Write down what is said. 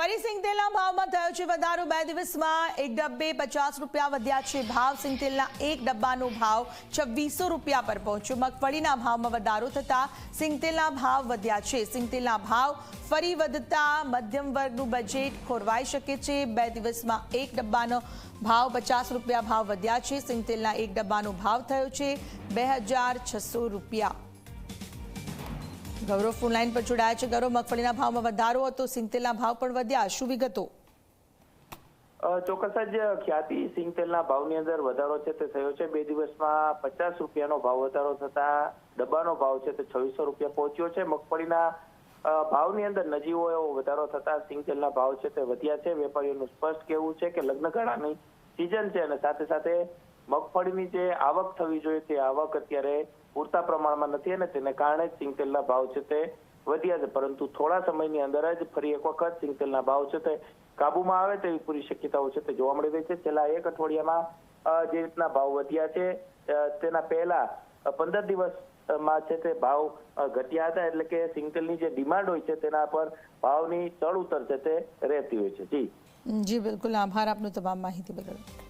ફરી સિંગતેલના ભાવમાં થયો છે વધારો. બે દિવસમાં એક ડબ્બે પચાસ રૂપિયા વધ્યા છે ભાવ. સિંગતેલના એક ડબ્બાનો ભાવ છવ્વીસો રૂપિયા પર પહોંચ્યો. મગફળીના ભાવમાં વધારો થતાં સિંગતેલના ભાવ વધ્યા છે. સિંગતેલના ભાવ ફરી વધતા મધ્યમ વર્ગનું બજેટ ખોરવાઈ શકે છે. બે દિવસમાં એક ડબ્બાનો ભાવ પચાસ રૂપિયા ભાવ વધ્યા છે. સિંગતેલના એક ડબ્બાનો ભાવ થયો છે બે રૂપિયા. ગૌરવ ફોન લાઈન પર જોડાયા છે. ગૌરવ, મગફળીના ભાવમાં વધારો હતો, સિંગતેલના ભાવ પણ વધ્યા. શું વિગતો? ચોક્કસ જ ખ્યાતિ. સિંગ તેલના ભાવની અંદર વધારો છે તે થયો છે. બે દિવસમાં પચાસ રૂપિયાનો ભાવ વધારો થતા ડબ્બાનો ભાવ છે તે છવ્વીસો રૂપિયા પહોંચ્યો છે. મગફળીના ભાવની અંદર નજીવો એવો વધારો થતા સિંગ તેલના ભાવ છે તે વધ્યા છે. વેપારીઓનું સ્પષ્ટ કહેવું છે કે લગ્નગાળાની સિઝન છે અને સાથે સાથે મગફળીની જે આવક થવી જોઈએ તે આવક અત્યારે પૂરતા પ્રમાણમાં નથી અને તેને કારણે જ સિંગતેલના ભાવ છે તે વધ્યા છે. પરંતુ થોડા સમયની અંદર જ ફરી એક વખત સિંગતેલના ભાવ છે તે કાબુમાં આવે તેવી પૂરી શક્યતાઓ છે તે જોવા મળી રહી છે. છેલ્લા એક અઠવાડિયામાં જે રીતના ભાવ વધ્યા છે તેના પહેલા પંદર દિવસમાં છે તે ભાવ ઘટ્યા હતા એટલે કે સિંગતેલની જે ડિમાન્ડ હોય છે તેના પર ભાવની ચડ ઉતર છે તે રહેતી હોય છે. જી. જી, બિલકુલ. આભાર આપનો તમામ માહિતી બદલ.